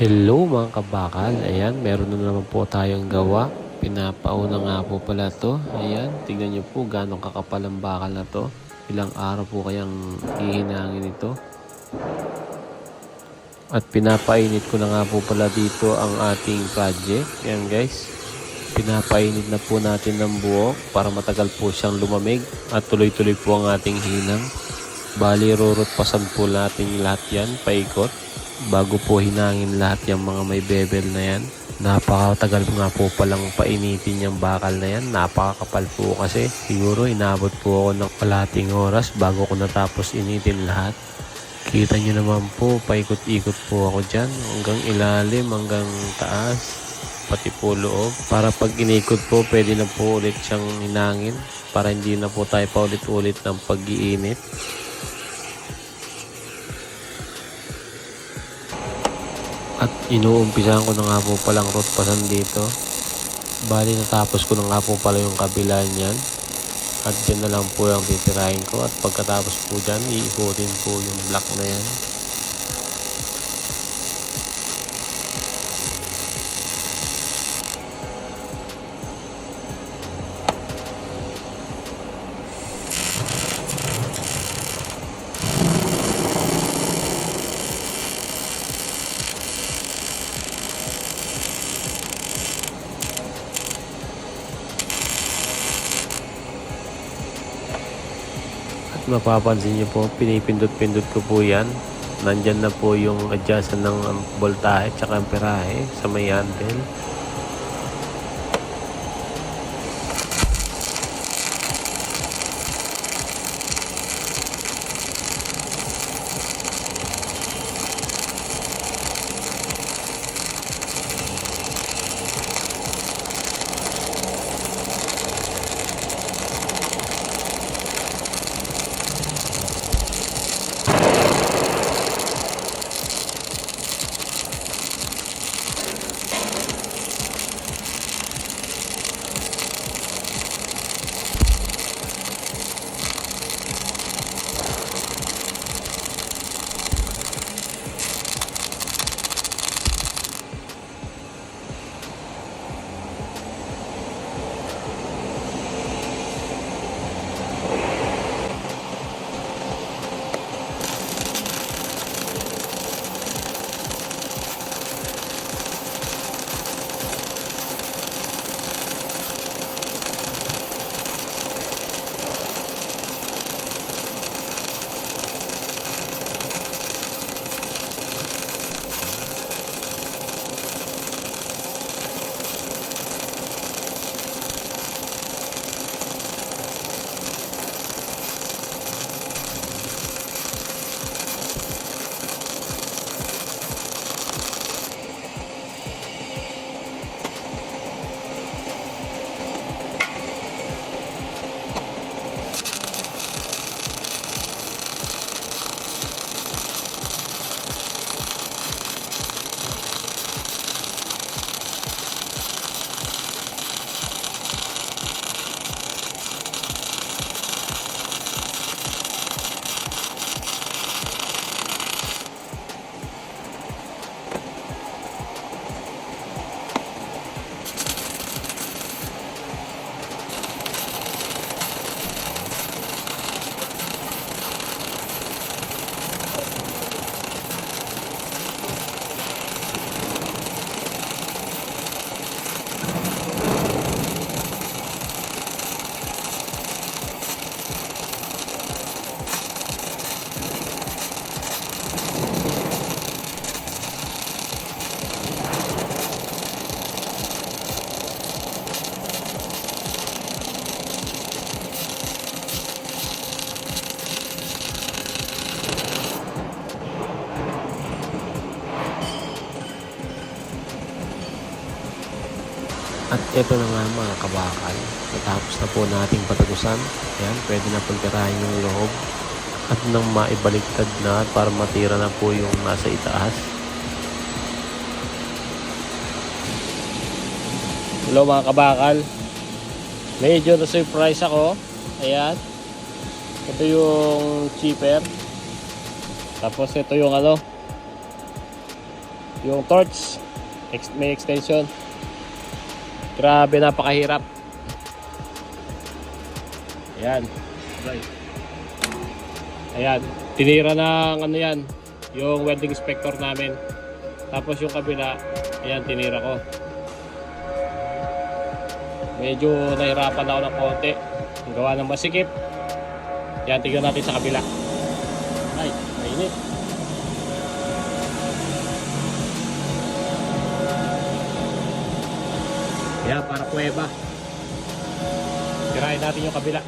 Hello mga kabakal. Ayan, meron na naman po tayong gawa. Pinapauna nga po pala to. Ayan, tignan nyo po gano'ng kakapal ang bakal na to. Ilang araw po kayang hihinangin ito. At pinapainit ko na nga po pala dito ang ating project. Ayan guys. Pinapainit na po natin ng buo para matagal po siyang lumamig at tuloy-tuloy po ang ating hinang. Bali, rurot pasan po natin lahat yan, paikot bago po hinangin lahat yung mga may bevel na yan. Napakatagal nga po palang painitin yung bakal na yan. Napakakapal po kasi. Siguro inabot po ako ng kalating oras bago ko natapos initin lahat. Kita nyo naman po, paikot-ikot po ako dyan. Hanggang ilalim, hanggang taas, pati po loob. Para pag inikot po, pwede na po ulit siyang hinangin. Para hindi na po tayo paulit-ulit ng pag-iinit. At inuumpisahan ko na nga po palang rotpasan dito. Bali natapos ko na nga po pala yung kabila niyan. At dyan na lang po yung titirahin ko. At pagkatapos po dyan, iikutin po yung block na yan. Mapapansin nyo po, pinipindot-pindot ko po yan. Nandyan na po yung adjustment ng um, voltahe at amperahe sa may handle. At ito na nga mga kabakal. Natapos na po nating patagusan. Ayan, pwede na pagkarahin yung loob. At nang maibaliktad na para matira na po yung nasa itaas. Hello mga kabakal. Medyo na-surprise ako. Ayan. Ito yung cheaper. Tapos ito yung ano. yung torch may extension grabe napakahirap. Ayan. Ayan. Tinira ng ano yan yung welding inspector namin. Tapos yung kabila ayan tinira ko. Medyo nahirapan ako ng konti. Ang gawa ng masikip. Yan tignan natin sa kabila. Ay mainit Yan, para kuweba. Tirahin natin yung kabila.